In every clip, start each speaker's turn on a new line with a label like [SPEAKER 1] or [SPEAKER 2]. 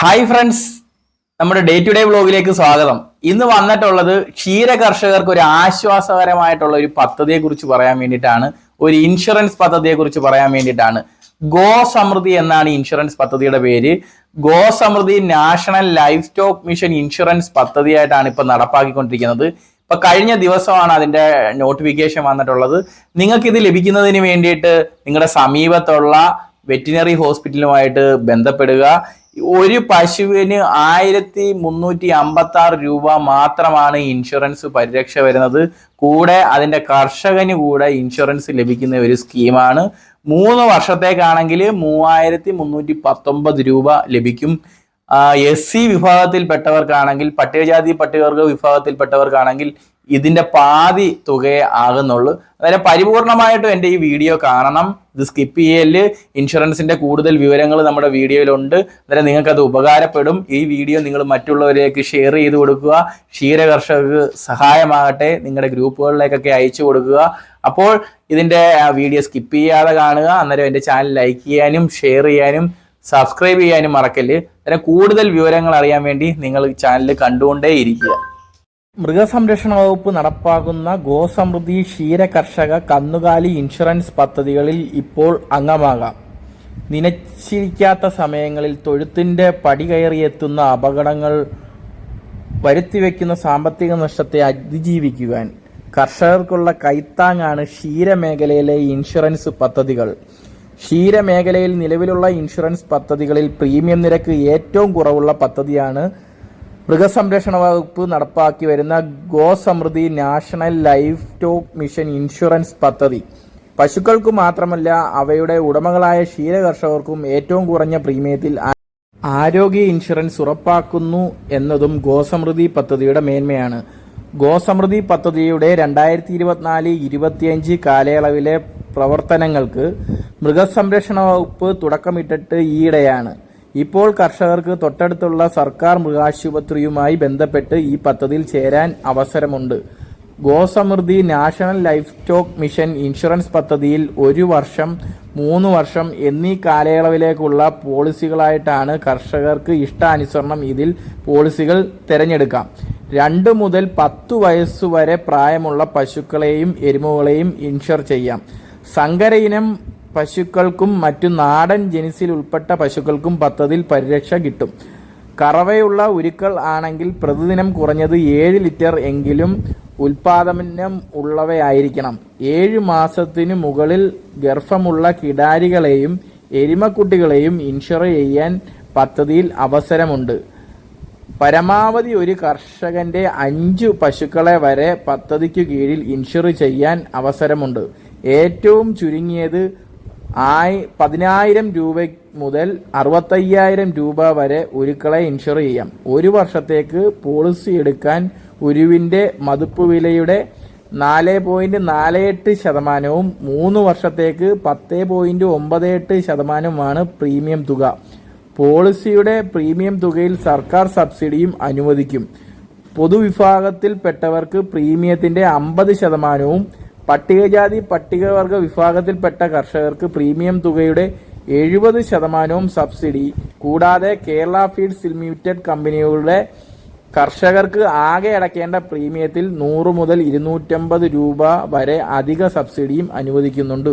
[SPEAKER 1] Hi friends നമ്മുടെ day to day വ്ലോഗിലേക്ക് സ്വാഗതം. ഇന്ന് വന്നിട്ടുള്ളത് ക്ഷീര കർഷകർക്ക് ഒരു ആശ്വാസകരമായിട്ടുള്ള ഒരു പദ്ധതിയെ കുറിച്ച് പറയാൻ വേണ്ടിയിട്ടാണ്. ഒരു ഇൻഷുറൻസ് പദ്ധതിയെ കുറിച്ച് പറയാൻ വേണ്ടിയിട്ടാണ്. ഗോ സമൃദ്ധി എന്നാണ് ഇൻഷുറൻസ് പദ്ധതിയുടെ പേര്. Go Samriddhi national livestock mission insurance പദ്ധതിയായിട്ടാണ് ഇപ്പൊ നടപ്പാക്കിക്കൊണ്ടിരിക്കുന്നത്. ഇപ്പൊ കഴിഞ്ഞ ദിവസമാണ് അതിന്റെ നോട്ടിഫിക്കേഷൻ വന്നിട്ടുള്ളത്. നിങ്ങൾക്ക് ഇത് ലഭിക്കുന്നതിന് വേണ്ടിയിട്ട് നിങ്ങളുടെ സമീപത്തുള്ള വെറ്റിനറി ഹോസ്പിറ്റലുമായിട്ട് ബന്ധപ്പെടുക. ഒരു പശുവിന് ആയിരത്തി മുന്നൂറ്റി അമ്പത്തി ആറ് രൂപ മാത്രമാണ് ഇൻഷുറൻസ് പരിരക്ഷ വരുന്നത്. കൂടെ അതിന്റെ കർഷകന് കൂടെ ഇൻഷുറൻസ് ലഭിക്കുന്ന ഒരു സ്കീമാണ്. മൂന്ന് വർഷത്തേക്കാണെങ്കിൽ മൂവായിരത്തി മുന്നൂറ്റി പത്തൊമ്പത് രൂപ ലഭിക്കും. എസ് സി വിഭാഗത്തിൽപ്പെട്ടവർക്കാണെങ്കിൽ പട്ടികജാതി പട്ടികവർഗ വിഭാഗത്തിൽപ്പെട്ടവർക്കാണെങ്കിൽ ഇതിന്റെ പാതി തുകയെ ആകുന്നുള്ളൂ. അതായത് പരിപൂർണമായിട്ടും എന്റെ ഈ വീഡിയോ കാണണം. ഇത് സ്കിപ്പ് ചെയ്യൽ ഇൻഷുറൻസിന്റെ കൂടുതൽ വിവരങ്ങൾ നമ്മുടെ വീഡിയോയിലുണ്ട്. അന്നേരം നിങ്ങൾക്കത് ഉപകാരപ്പെടും. ഈ വീഡിയോ നിങ്ങൾ മറ്റുള്ളവരിലേക്ക് ഷെയർ ചെയ്ത് കൊടുക്കുക. ക്ഷീര കർഷകർക്ക് സഹായമാകട്ടെ. നിങ്ങളുടെ ഗ്രൂപ്പുകളിലേക്കൊക്കെ അയച്ചു കൊടുക്കുക. അപ്പോൾ ഇതിന്റെ വീഡിയോ സ്കിപ്പ് ചെയ്യാതെ കാണുക. അന്നേരം എന്റെ ചാനൽ ലൈക്ക് ചെയ്യാനും ഷെയർ ചെയ്യാനും സബ്സ്ക്രൈബ് ചെയ്യാനും മറക്കല്ല്. അന്നേരം കൂടുതൽ വിവരങ്ങൾ അറിയാൻ വേണ്ടി നിങ്ങൾ ചാനൽ കണ്ടുകൊണ്ടേ ഇരിക്കുക മൃഗസംരക്ഷണ വകുപ്പ് നടപ്പാക്കുന്ന ഗോസമൃദ്ധി ക്ഷീര കർഷക കന്നുകാലി ഇൻഷുറൻസ് പദ്ധതികളിൽ ഇപ്പോൾ അംഗമാകാം. നനച്ചിരിക്കാത്ത സമയങ്ങളിൽ തൊഴുത്തിന്റെ പടി കയറിയെത്തുന്ന അപകടങ്ങൾ വരുത്തിവെക്കുന്ന സാമ്പത്തിക നഷ്ടത്തെ അതിജീവിക്കുവാൻ കർഷകർക്കുള്ള കൈത്താങ്ങാണ് ക്ഷീരമേഖലയിലെ ഇൻഷുറൻസ് പദ്ധതികൾ. ക്ഷീരമേഖലയിൽ നിലവിലുള്ള ഇൻഷുറൻസ് പദ്ധതികളിൽ പ്രീമിയം നിരക്ക് ഏറ്റവും കുറവുള്ള പദ്ധതിയാണ് മൃഗസംരക്ഷണ വകുപ്പ് നടപ്പാക്കി വരുന്ന Gosamriddhi national livestock mission insurance പദ്ധതി. പശുക്കൾക്കു മാത്രമല്ല അവയുടെ ഉടമകളായ ക്ഷീര കർഷകർക്കും ഏറ്റവും കുറഞ്ഞ പ്രീമിയത്തിൽ ആരോഗ്യ ഇൻഷുറൻസ് ഉറപ്പാക്കുന്നു എന്നതും ഗോസമൃദ്ധി പദ്ധതിയുടെ മേന്മയാണ്. ഗോസമൃദ്ധി പദ്ധതിയുടെ രണ്ടായിരത്തി ഇരുപത്തിനാല് ഇരുപത്തിയഞ്ച് കാലയളവിലെ പ്രവർത്തനങ്ങൾക്ക് മൃഗസംരക്ഷണ വകുപ്പ് തുടക്കമിട്ടിട്ട് ഈയിടെയാണ്. ഇപ്പോൾ കർഷകർക്ക് തൊട്ടടുത്തുള്ള സർക്കാർ മൃഗാശുപത്രിയുമായി ബന്ധപ്പെട്ട് ഈ പദ്ധതിയിൽ ചേരാൻ അവസരമുണ്ട്. Gosamriddhi national livestock mission insurance പദ്ധതിയിൽ ഒരു വർഷം മൂന്ന് വർഷം എന്നീ കാലയളവിലേക്കുള്ള പോളിസികളായിട്ടാണ് കർഷകർക്ക് ഇഷ്ടാനുസരണം ഇതിൽ പോളിസികൾ തിരഞ്ഞെടുക്കാം. രണ്ട് മുതൽ പത്തു വയസ്സുവരെ പ്രായമുള്ള പശുക്കളെയും എരുമകളെയും ഇൻഷുർ ചെയ്യാം. സങ്കര ഇനം പശുക്കൾക്കും മറ്റു നാടൻ ജനിസിൽ ഉൾപ്പെട്ട പശുക്കൾക്കും പദ്ധതിയിൽ പരിരക്ഷ കിട്ടും. കറവയുള്ള ഉരുക്കൾ ആണെങ്കിൽ പ്രതിദിനം കുറഞ്ഞത് ഏഴ് ലിറ്റർ എങ്കിലും ഉൽപാദനം ഉള്ളവയായിരിക്കണം. ഏഴ് മാസത്തിനു മുകളിൽ ഗർഭമുള്ള കിടാരികളെയും എരുമക്കുട്ടികളെയും ഇൻഷുർ ചെയ്യാൻ പദ്ധതിയിൽ അവസരമുണ്ട്. പരമാവധി ഒരു കർഷകന്റെ അഞ്ചു പശുക്കളെ വരെ പദ്ധതിക്കു കീഴിൽ ഇൻഷുർ ചെയ്യാൻ അവസരമുണ്ട്. ഏറ്റവും ചുരുങ്ങിയത് ആയി പതിനായിരം രൂപ മുതൽ അറുപത്തയ്യായിരം രൂപ വരെ ഉരുക്കളെ ഇൻഷുർ ചെയ്യാം. ഒരു വർഷത്തേക്ക് പോളിസി എടുക്കാൻ ഉരുവിന്റെ മതിപ്പ് വിലയുടെ നാല് പോയിന്റ് നാല് എട്ട് ശതമാനവും മൂന്ന് വർഷത്തേക്ക് പത്ത് പോയിന്റ് ഒമ്പത് എട്ട് ശതമാനവുമാണ് പ്രീമിയം തുക. പോളിസിയുടെ പ്രീമിയം തുകയിൽ സർക്കാർ സബ്സിഡിയും അനുവദിക്കും. പൊതുവിഭാഗത്തിൽപ്പെട്ടവർക്ക് പ്രീമിയത്തിന്റെ അമ്പത് ശതമാനവും പട്ടികജാതി പട്ടികവർഗ വിഭാഗത്തിൽപ്പെട്ട കർഷകർക്ക് പ്രീമിയം തുകയുടെ എഴുപത് ശതമാനവും സബ്സിഡി. കൂടാതെ കേരള ഫീഡ്സ് ലിമിറ്റഡ് കമ്പനികളുടെ കർഷകർക്ക് ആകെ അടയ്ക്കേണ്ട പ്രീമിയത്തിൽ നൂറ് മുതൽ ഇരുന്നൂറ്റമ്പത് രൂപ വരെ അധിക സബ്സിഡിയും അനുവദിക്കുന്നുണ്ട്.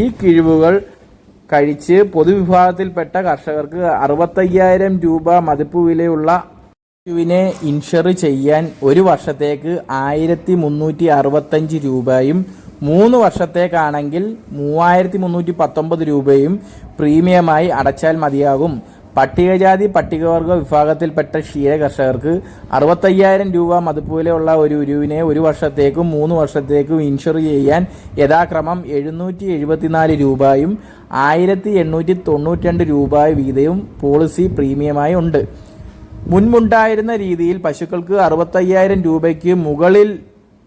[SPEAKER 1] ഈ കിഴിവുകൾ കഴിച്ച് പൊതുവിഭാഗത്തിൽപ്പെട്ട കർഷകർക്ക് അറുപത്തയ്യായിരം രൂപ മതിപ്പ് വിലയുള്ള പശുവിനെ ഇൻഷുർ ചെയ്യാൻ ഒരു വർഷത്തേക്ക് ആയിരത്തി മുന്നൂറ്റി അറുപത്തഞ്ച് രൂപയും മൂന്ന് വർഷത്തേക്കാണെങ്കിൽ മൂവായിരത്തി മുന്നൂറ്റി പത്തൊമ്പത് രൂപയും പ്രീമിയമായി അടച്ചാൽ മതിയാകും. പട്ടികജാതി പട്ടികവർഗ വിഭാഗത്തിൽപ്പെട്ട ക്ഷീര കർഷകർക്ക് അറുപത്തയ്യായിരം രൂപ മതിപ്പ് വിലയുള്ള ഒരു ഉരുവിനെ ഒരു വർഷത്തേക്കും മൂന്ന് വർഷത്തേക്കും ഇൻഷുർ ചെയ്യാൻ യഥാക്രമം എഴുന്നൂറ്റി എഴുപത്തിനാല് രൂപയും ആയിരത്തി എണ്ണൂറ്റി തൊണ്ണൂറ്റി രണ്ട് രൂപ വീതവും പോളിസി പ്രീമിയമായി ഉണ്ട്. മുൻപുണ്ടായിരുന്ന രീതിയിൽ പശുക്കൾക്ക് അറുപത്തയ്യായിരം രൂപയ്ക്ക് മുകളിൽ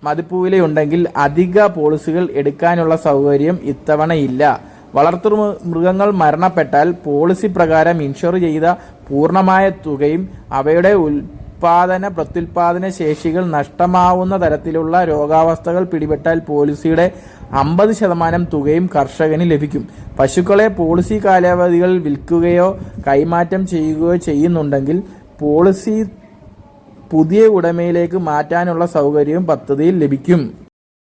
[SPEAKER 1] മതിപ്പ് വിലയുണ്ടെങ്കിൽ അധിക പോളിസികൾ എടുക്കാനുള്ള സൗകര്യം ഇത്തവണയില്ല. വളർത്തു മൃഗങ്ങൾ മരണപ്പെട്ടാൽ പോളിസി പ്രകാരം ഇൻഷുർ ചെയ്ത പൂർണമായ തുകയും അവയുടെ ഉൽപാദന പ്രത്യുൽപാദന ശേഷികൾ നഷ്ടമാവുന്ന തരത്തിലുള്ള രോഗാവസ്ഥകൾ പിടിപെട്ടാൽ പോളിസിയുടെ അമ്പത് ശതമാനം തുകയും കർഷകന് ലഭിക്കും. പശുക്കളെ പോളിസി കാലാവധികളിൽ വിൽക്കുകയോ കൈമാറ്റം ചെയ്യുകയോ ചെയ്യുന്നുണ്ടെങ്കിൽ പോളിസി പുതിയ ഉടമയിലേക്ക് മാറ്റാനുള്ള സൗകര്യവും പദ്ധതിയിൽ ലഭിക്കും.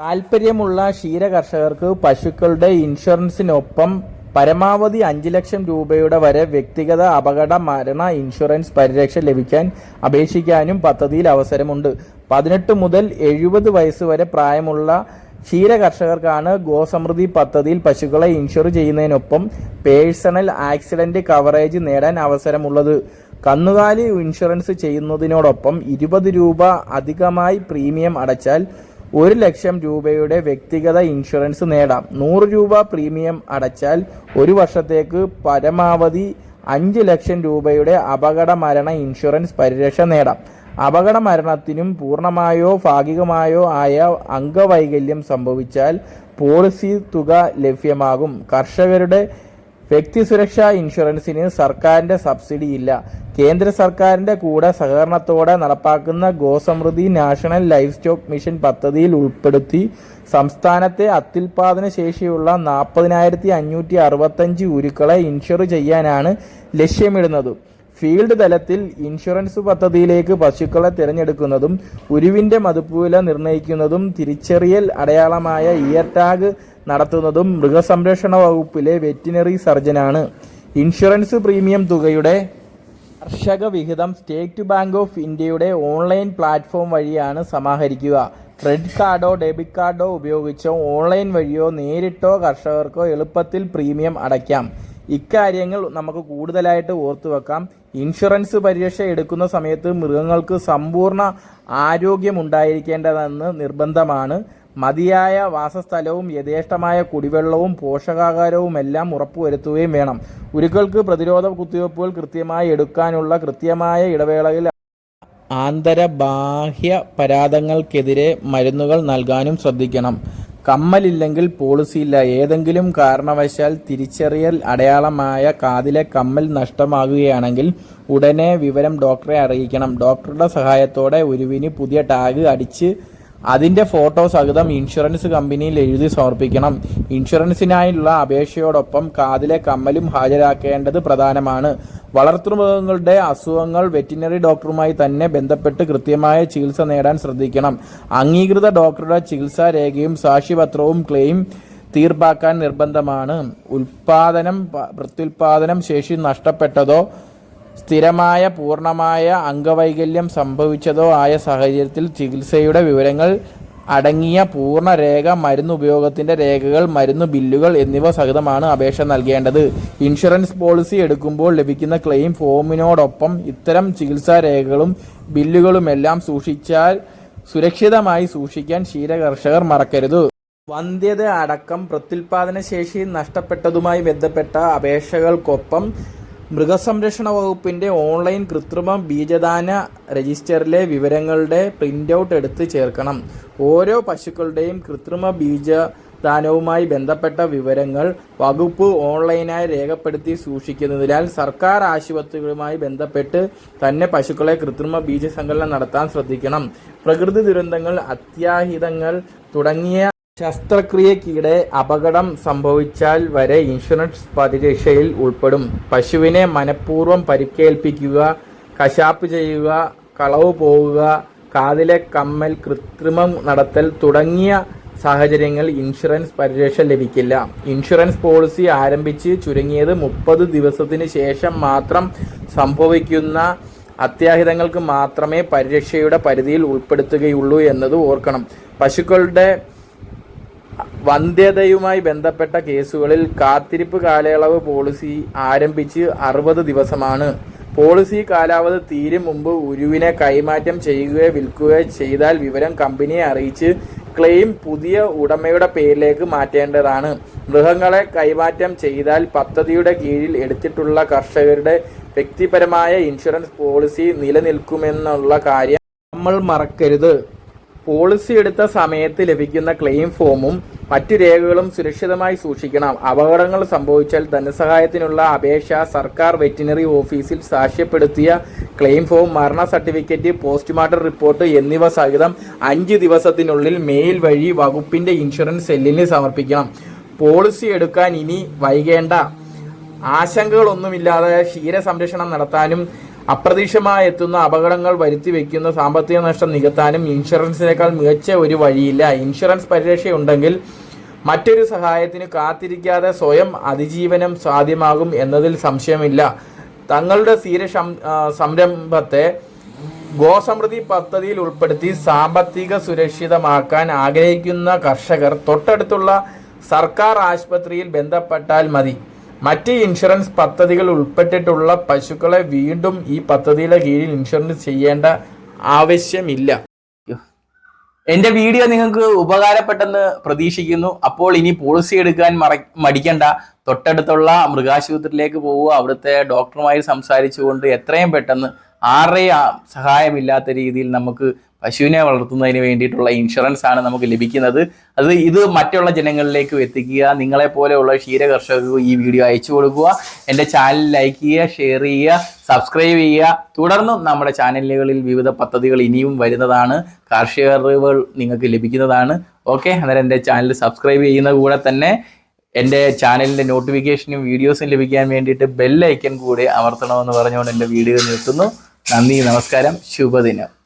[SPEAKER 1] താൽപ്പര്യമുള്ള ക്ഷീര കർഷകർക്ക് പശുക്കളുടെ ഇൻഷുറൻസിനൊപ്പം പരമാവധി അഞ്ച് ലക്ഷം രൂപയുടെ വരെ വ്യക്തിഗത അപകട മരണ ഇൻഷുറൻസ് പരിരക്ഷ ലഭിക്കാൻ അപേക്ഷിക്കാനും പദ്ധതിയിൽ അവസരമുണ്ട്. പതിനെട്ട് മുതൽ എഴുപത് വയസ്സ് വരെ പ്രായമുള്ള ക്ഷീര കർഷകർക്കാണ് ഗോസമൃദ്ധി പദ്ധതിയിൽ പശുക്കളെ ഇൻഷുർ ചെയ്യുന്നതിനൊപ്പം പേഴ്സണൽ ആക്സിഡന്റ് കവറേജ് നേടാൻ അവസരമുള്ളത്. കന്നുകാലി ഇൻഷുറൻസ് ചെയ്യുന്നതിനോടൊപ്പം ഇരുപത് രൂപ അധികമായി പ്രീമിയം അടച്ചാൽ ഒരു ലക്ഷം രൂപയുടെ വ്യക്തിഗത ഇൻഷുറൻസ് നേടാം. നൂറ് രൂപ പ്രീമിയം അടച്ചാൽ ഒരു വർഷത്തേക്ക് പരമാവധി അഞ്ച് ലക്ഷം രൂപയുടെ അപകട മരണ ഇൻഷുറൻസ് പരിരക്ഷ നേടാം. അപകട മരണത്തിനും പൂർണമായോ ഭാഗികമായോ ആയ അംഗവൈകല്യം സംഭവിച്ചാൽ പോളിസി തുക ലഭ്യമാകും. കർഷകരുടെ വ്യക്തി സുരക്ഷാ ഇൻഷുറൻസിന് സർക്കാരിന്റെ സബ്സിഡി ഇല്ല. കേന്ദ്ര സർക്കാരിന്റെ കൂടെ സഹകരണത്തോടെ നടപ്പാക്കുന്ന Gosamriddhi national livestock mission പദ്ധതിയിൽ ഉൾപ്പെടുത്തി സംസ്ഥാനത്തെ അത്യുൽപാദന ശേഷിയുള്ള നാൽപ്പതിനായിരത്തി അഞ്ഞൂറ്റി അറുപത്തഞ്ച് ഉരുക്കളെ ഇൻഷുർ ചെയ്യാനാണ് ലക്ഷ്യമിടുന്നത്. ഫീൽഡ് തലത്തിൽ ഇൻഷുറൻസ് പദ്ധതിയിലേക്ക് പശുക്കളെ തിരഞ്ഞെടുക്കുന്നതും ഉരുവിന്റെ മതിപ്പുവില നിർണയിക്കുന്നതും തിരിച്ചറിയൽ അടയാളമായ ഇയർ ടാഗ് നടത്തുന്നതും മൃഗസംരക്ഷണ വകുപ്പിലെ വെറ്റിനറി സർജനാണ് ഇൻഷുറൻസ് പ്രീമിയം തുകയുടെ കർഷക വിഹിതം സ്റ്റേറ്റ് ബാങ്ക് ഓഫ് ഇന്ത്യയുടെ ഓൺലൈൻ പ്ലാറ്റ്ഫോം വഴിയാണ് സമാഹരിക്കുക. ക്രെഡിറ്റ് കാർഡോ ഡെബിറ്റ് കാർഡോ ഉപയോഗിച്ചോ ഓൺലൈൻ വഴിയോ നേരിട്ടോ കർഷകർക്കോ എളുപ്പത്തിൽ പ്രീമിയം അടയ്ക്കാം. ഇക്കാര്യങ്ങൾ നമുക്ക് കൂടുതലായിട്ട് ഓർത്തു വെക്കാം. ഇൻഷുറൻസ് പരീക്ഷ എടുക്കുന്ന സമയത്ത് മൃഗങ്ങൾക്ക് സമ്പൂർണ ആരോഗ്യമുണ്ടായിരിക്കേണ്ടതെന്ന് നിർബന്ധമാണ്. മതിയായ വാസസ്ഥലവും യഥേഷ്ടമായ കുടിവെള്ളവും പോഷകാഹാരവും എല്ലാം ഉറപ്പുവരുത്തുകയും വേണം. ഉരുക്കൾക്ക് പ്രതിരോധ കുത്തിവയ്പ്പുകൾ കൃത്യമായി എടുക്കാനുള്ള കൃത്യമായ ഇടവേളയിൽ ആന്തരബാഹ്യ പരാതങ്ങൾക്കെതിരെ മരുന്നുകൾ നൽകാനും ശ്രദ്ധിക്കണം. കമ്മലില്ലെങ്കിൽ പോളിസിയില്ല ഏതെങ്കിലും കാരണവശാൽ തിരിച്ചറിയൽ അടയാളമായ കാതിലെ കമ്മൽ നഷ്ടമാകുകയാണെങ്കിൽ ഉടനെ വിവരം ഡോക്ടറെ അറിയിക്കണം. ഡോക്ടറുടെ സഹായത്തോടെ ഉരുവിന് പുതിയ ടാഗ് അടിച്ച് അതിന്റെ ഫോട്ടോ സഹിതം ഇൻഷുറൻസ് കമ്പനിയിൽ എഴുതി സമർപ്പിക്കണം. ഇൻഷുറൻസിനായുള്ള അപേക്ഷയോടൊപ്പം കാതിലെ കമ്മലും ഹാജരാക്കേണ്ടത് പ്രധാനമാണ്. വളർത്തുമൃഗങ്ങളുടെ അസുഖങ്ങൾ വെറ്റിനറി ഡോക്ടറുമായി തന്നെ ബന്ധപ്പെട്ട് കൃത്യമായ ചികിത്സ നേടാൻ ശ്രദ്ധിക്കണം. അംഗീകൃത ഡോക്ടറുടെ ചികിത്സാ രേഖയും സാക്ഷ്യപത്രവും ക്ലെയിം തീർപ്പാക്കാൻ നിർബന്ധമാണ്. ഉൽപാദനം പ്രത്യുൽപാദനം ശേഷി നഷ്ടപ്പെട്ടതോ സ്ഥിരമായ പൂർണമായ അംഗവൈകല്യം സംഭവിച്ചതോ ആയ സാഹചര്യത്തിൽ ചികിത്സയുടെ വിവരങ്ങൾ അടങ്ങിയ പൂർണ രേഖ മരുന്ന് ഉപയോഗത്തിന്റെ രേഖകൾ മരുന്ന് ബില്ലുകൾ എന്നിവ സഹിതമാണ് അപേക്ഷ നൽകേണ്ടത്. ഇൻഷുറൻസ് പോളിസി എടുക്കുമ്പോൾ ലഭിക്കുന്ന ക്ലെയിം ഫോമിനോടൊപ്പം ഇത്തരം ചികിത്സാ രേഖകളും ബില്ലുകളുമെല്ലാം സൂക്ഷിച്ചാൽ സുരക്ഷിതമായി സൂക്ഷിക്കാൻ ക്ഷീരകർഷകർ മറക്കരുത്. വന്ധ്യത അടക്കം പ്രത്യുൽപാദന ശേഷി നഷ്ടപ്പെട്ടതുമായി ബന്ധപ്പെട്ട അപേക്ഷകൾക്കൊപ്പം മൃഗസംരക്ഷണ വകുപ്പിന്റെ ഓൺലൈൻ കൃത്രിമ ബീജദാന രജിസ്റ്ററിലെ വിവരങ്ങളുടെ പ്രിന്റ് ഔട്ട് എടുത്ത് ചേർക്കണം. ഓരോ പശുക്കളുടെയും കൃത്രിമ ബീജദാനവുമായി ബന്ധപ്പെട്ട വിവരങ്ങൾ വകുപ്പ് ഓൺലൈനായി രേഖപ്പെടുത്തി സൂക്ഷിക്കുന്നതിനാൽ സർക്കാർ ആശുപത്രികളുമായി ബന്ധപ്പെട്ട് തന്നെ പശുക്കളെ കൃത്രിമ ബീജസങ്കലനം നടത്താൻ ശ്രദ്ധിക്കണം. പ്രകൃതി ദുരന്തങ്ങൾ അത്യാഹിതങ്ങൾ തുടങ്ങിയ ശസ്ത്രക്രിയക്കിടെ അപകടം സംഭവിച്ചാൽ വരെ ഇൻഷുറൻസ് പരിരക്ഷയിൽ ഉൾപ്പെടും. പശുവിനെ മനഃപൂർവം പരിക്കേൽപ്പിക്കുക കശാപ്പ് ചെയ്യുക കളവ് പോവുക കാതിലെ കമ്മൽ കൃത്രിമം നടത്തൽ തുടങ്ങിയ സാഹചര്യങ്ങൾ ഇൻഷുറൻസ് പരിരക്ഷ ലഭിക്കില്ല. ഇൻഷുറൻസ് പോളിസി ആരംഭിച്ച് ചുരുങ്ങിയത് മുപ്പത് ദിവസത്തിന് ശേഷം മാത്രം സംഭവിക്കുന്ന അത്യാഹിതങ്ങൾക്ക് മാത്രമേ പരിരക്ഷയുടെ പരിധിയിൽ ഉൾപ്പെടുത്തുകയുള്ളൂ എന്നത് ഓർക്കണം. പശുക്കളുടെ വന്ധ്യതയുമായി ബന്ധപ്പെട്ട കേസുകളിൽ കാത്തിരിപ്പ് കാലയളവ് പോളിസി ആരംഭിച്ച് അറുപത് ദിവസമാണ്. പോളിസി കാലാവധി തീരും മുമ്പ് ഉരുവിനെ കൈമാറ്റം ചെയ്യുകയോ വിൽക്കുകയോ ചെയ്താൽ വിവരം കമ്പനിയെ അറിയിച്ച് ക്ലെയിം പുതിയ ഉടമയുടെ പേരിലേക്ക് മാറ്റേണ്ടതാണ്. മൃഗങ്ങളെ കൈമാറ്റം ചെയ്താൽ പദ്ധതിയുടെ കീഴിൽ എടുത്തിട്ടുള്ള കർഷകരുടെ വ്യക്തിപരമായ ഇൻഷുറൻസ് പോളിസി നിലനിൽക്കുമെന്നുള്ള കാര്യം നമ്മൾ മറക്കരുത്. പോളിസി എടുത്ത സമയത്ത് ലഭിക്കുന്ന ക്ലെയിം ഫോമും മറ്റു രേഖകളും സുരക്ഷിതമായി സൂക്ഷിക്കണം. അപകടങ്ങൾ സംഭവിച്ചാൽ ധനസഹായത്തിനുള്ള അപേക്ഷ സർക്കാർ വെറ്റിനറി ഓഫീസിൽ സാക്ഷ്യപ്പെടുത്തിയ ക്ലെയിം ഫോം മരണ സർട്ടിഫിക്കറ്റ് പോസ്റ്റ്മോർട്ടം റിപ്പോർട്ട് എന്നിവ സഹിതം അഞ്ച് ദിവസത്തിനുള്ളിൽ മെയിൽ വഴി വകുപ്പിന്റെ ഇൻഷുറൻസ് സെല്ലിന് സമർപ്പിക്കണം. പോളിസി എടുക്കാൻ ഇനി വൈകേണ്ട. ആശങ്കകളൊന്നുമില്ലാതെ ക്ഷീര ക്ഷീരസംരക്ഷണം നടത്താനും അപ്രതീക്ഷിതമായി എത്തുന്ന അപകടങ്ങൾ വരുത്തി വെക്കുന്ന സാമ്പത്തിക നഷ്ടം നികത്താനും ഇൻഷുറൻസിനേക്കാൾ മികച്ച ഒരു വഴിയില്ല. ഇൻഷുറൻസ് പരിരക്ഷയുണ്ടെങ്കിൽ മറ്റൊരു സഹായത്തിന് കാത്തിരിക്കാതെ സ്വയം അതിജീവനം സാധ്യമാകും എന്നതിൽ സംശയമില്ല. തങ്ങളുടെ സ്ഥിര സംരംഭത്തെ ഗോസമൃദ്ധി പദ്ധതിയിൽ ഉൾപ്പെടുത്തി സാമ്പത്തിക സുരക്ഷിതമാക്കാൻ ആഗ്രഹിക്കുന്ന കർഷകർ തൊട്ടടുത്തുള്ള സർക്കാർ ആശുപത്രിയിൽ ബന്ധപ്പെട്ടാൽ മതി. മറ്റ് ഇൻഷുറൻസ് പദ്ധതികൾ ഉൾപ്പെട്ടിട്ടുള്ള പശുക്കളെ വീണ്ടും ഈ പദ്ധതിയുടെ കീഴിൽ ഇൻഷുറൻസ് ചെയ്യേണ്ട ആവശ്യമില്ല. എന്റെ വീഡിയോ നിങ്ങൾക്ക് ഉപകാരപ്പെട്ടെന്ന് പ്രതീക്ഷിക്കുന്നു. അപ്പോൾ ഇനി പോളിസി എടുക്കാൻ മറ മടിക്കണ്ട. തൊട്ടടുത്തുള്ള മൃഗാശുപത്രിയിലേക്ക് പോവുക. അവിടുത്തെ ഡോക്ടറുമായി സംസാരിച്ചുകൊണ്ട് എത്രയും പെട്ടെന്ന് ആരുടെയും സഹായമില്ലാത്ത രീതിയിൽ നമുക്ക് പശുവിനെ വളർത്തുന്നതിന് വേണ്ടിയിട്ടുള്ള ഇൻഷുറൻസ് ആണ് നമുക്ക് ലഭിക്കുന്നത്. അത് ഇത് മറ്റുള്ള ജനങ്ങളിലേക്ക് എത്തിക്കുക നിങ്ങളെ പോലെയുള്ള ക്ഷീര കർഷകർക്ക് ഈ വീഡിയോ അയച്ചു കൊടുക്കുക എന്റെ ചാനൽ ലൈക്ക് ചെയ്യുക ഷെയർ ചെയ്യുക സബ്സ്ക്രൈബ് ചെയ്യുക. തുടർന്നും നമ്മുടെ ചാനലുകളിൽ വിവിധ പദ്ധതികൾ ഇനിയും വരുന്നതാണ്. കാർഷിക അറിവുകൾ നിങ്ങൾക്ക് ലഭിക്കുന്നതാണ്. ഓക്കെ അന്നേരം എന്റെ ചാനൽ സബ്സ്ക്രൈബ് ചെയ്യുന്ന കൂടെ തന്നെ എന്റെ ചാനലിന്റെ നോട്ടിഫിക്കേഷനും വീഡിയോസും ലഭിക്കാൻ വേണ്ടിയിട്ട് ബെല്ലൈക്കൻ കൂടെ അമർത്തണമെന്ന് പറഞ്ഞുകൊണ്ട് എന്റെ വീഡിയോ നിർത്തുന്നു. നന്ദി നമസ്കാരം ശുഭദിനം.